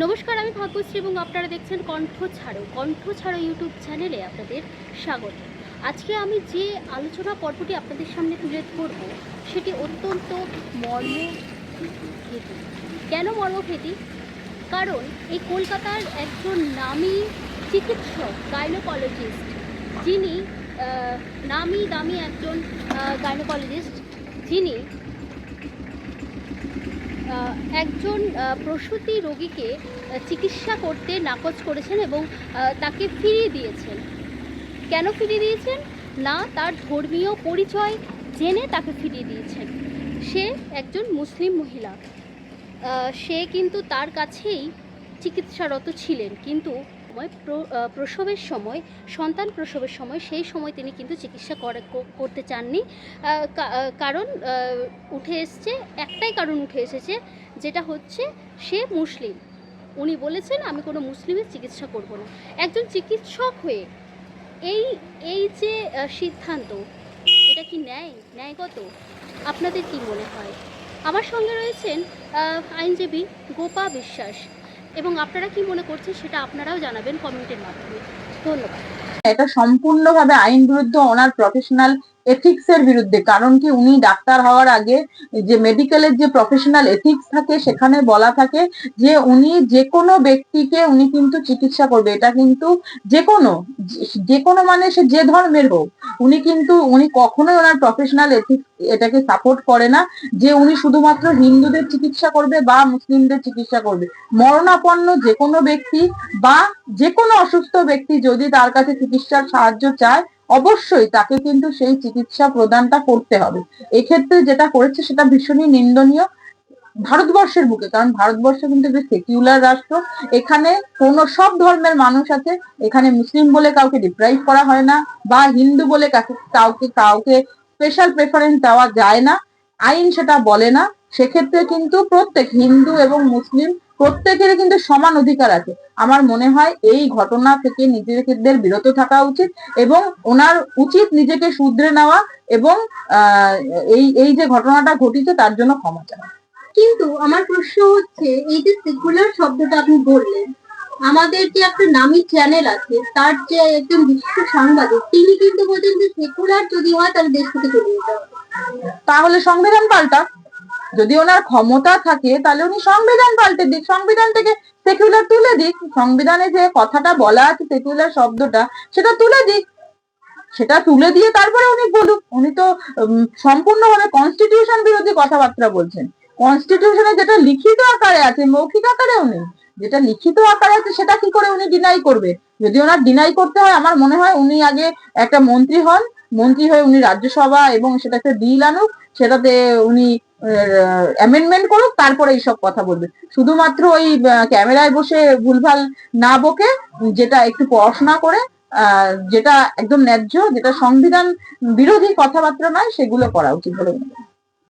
নমস্কার, আমি ভাগ্যশ্রী এবং আপনারা দেখছেন কণ্ঠ ছাড়ো। কণ্ঠ ছাড়ো ইউটিউব চ্যানেলে আপনাদের স্বাগত। আজকে আমি যে আলোচনা পর্বটি আপনাদের সামনে তুলে ধরব, সেটি অত্যন্ত মর্মভেদী কেন মর্মভেদী কারণ এই কলকাতার একজন নামী চিকিৎসক, গাইনোকোলজিস্ট, যিনি নামি দামি একজন গাইনোকোলজিস্ট, যিনি একজন প্রসূতি রোগীকে চিকিৎসা করতে নাকচ করেছেন এবং তাকে ফিরিয়ে দিয়েছেন। কেন ফিরিয়ে দিয়েছেন? না, তার ধর্মীয় পরিচয় জেনে তাকে ফিরিয়ে দিয়েছেন। সে একজন মুসলিম মহিলা। সে কিন্তু তার কাছেই চিকিৎসারত ছিলেন, কিন্তু সময়, প্র- প্রসবের সময়, সন্তান প্রসবের সময়, সেই সময় তিনি কিন্তু চিকিৎসা করে- করতে চাননি। কারণ উঠে এসছে, একটাই কারণ উঠে এসেছে, যেটা হচ্ছে সে মুসলিম। উনি বলেছেন, আমি কোনো মুসলিমের চিকিৎসা করব না। একজন চিকিৎসক হয়ে, এই এই যে সিদ্ধান্ত, এটা কি ন্যায়? ন্যায়গত? আপনাদের কি মনে হয়? আমার সঙ্গে রয়েছেন আইনজীবী গোপা বিশ্বাস। এবং আপনারা কি মনে করছেন সেটা আপনারাও জানাবেন কমেন্টের মাধ্যমে। ধন্যবাদ। এটা সম্পূর্ণভাবে আইন বিরুদ্ধ ওনার প্রফেশনাল এথিক্স এর বিরুদ্ধে। কারণ কি, উনি ডাক্তার হওয়ার আগে যে মেডিকেলের যে প্রফেশনাল এথিক্স থাকে, সেখানে বলা থাকে যে উনি যে কোনো ব্যক্তিকে উনি কিন্তু চিকিৎসা করবে। এটা কিন্তু যে কোনো যে কোনো মানে সে যে ধর্মের হোক, উনি কিন্তু, উনি কখনোই ওনার প্রফেশনাল এথিক্স এটাকে সাপোর্ট করে না যে উনি শুধুমাত্র হিন্দুদের চিকিৎসা করবে বা মুসলিমদের চিকিৎসা করবে। মরণাপন্ন যে কোনো ব্যক্তি বা যে কোনো অসুস্থ ব্যক্তি যদি তার কাছে চিকিৎসার সাহায্য চায় অবশ্যই তাকে কিন্তু সেই চিকিৎসা প্রদানটা করতে হবে। এক্ষেত্রে যেটা করেছে সেটা ভীষণই নিন্দনীয় ভারতবর্ষের বুকে, কারণ ভারতবর্ষ কিন্তু একটি সেকুলার রাষ্ট্র। এখানে কোন সব ধর্মের মানুষ আছে, এখানে মুসলিম বলে কাউকে ডিপ্রাইভ করা হয় না বা হিন্দু বলে কাউকে কাউকে স্পেশাল প্রেফারেন্স দেওয়া যায় না। আইন সেটা বলে না। সেক্ষেত্রে কিন্তু প্রত্যেক হিন্দু এবং মুসলিম প্রত্যেকেরই কিন্তু সমান অধিকার আছে। আমার মনে হয় এই ঘটনা থেকে নিজেদের বিরত থাকা উচিত এবং ওনার উচিত নিজেকে শুধরে নেওয়া এবং এই এই যে ঘটনাটা ঘটিছে তার জন্য ক্ষমা চাওয়া। কিন্তু আমার প্রশ্ন হচ্ছে এই যে সেকুলার শব্দটা আপনি বললেন আমাদের যে একটা নামি চ্যানেল আছে তার যে একজন বিশিষ্ট সাংবাদিক তিনি কিন্তু বলছেন যে সেকুলার যদি হয় তাহলে দেশ থেকে চলে যেতে হবে। তাহলে সংবিধান পাল্টা। যদি ওনার ক্ষমতা থাকে, তাহলে উনি সংবিধান পাল্টে দিক। সংবিধান থেকে সেকুলার তুলে দিক। সংবিধানে যে কথাটা বলা আছে সেকুলার শব্দটা, সেটা তুলে দিক। সেটা তুলে দিয়ে তারপরে উনি বলুক। উনি তো সম্পূর্ণভাবে কনস্টিটিউশন বিরোধী কথাবার্তা বলছেন। কনস্টিটিউশনে যেটা লিখিত আকারে আছে, মৌখিক আকারেও নেই। যেটা লিখিত আকারে আছে, সেটা কি করে উনি ডিনাই করবে? যদি ওনার ডিনাই করতে হয়, আমার মনে হয় উনি আগে একটা মন্ত্রী হন। মন্ত্রী হয়ে উনি রাজ্যসভা এবং সেটাকে বিল আনুক। সেটাতে উনি অ্যামেন্ডমেন্ট করুক, তারপরে এইসব কথা বলবে শুধুমাত্র ওই ক্যামেরায় বসে ভুলভাল না বকে, যেটা একটু পড়াশোনা করে যেটা একদম ন্যায্য, যেটা সংবিধান বিরোধী কথাবার্তা নয়, সেগুলো করা উচিত বলে।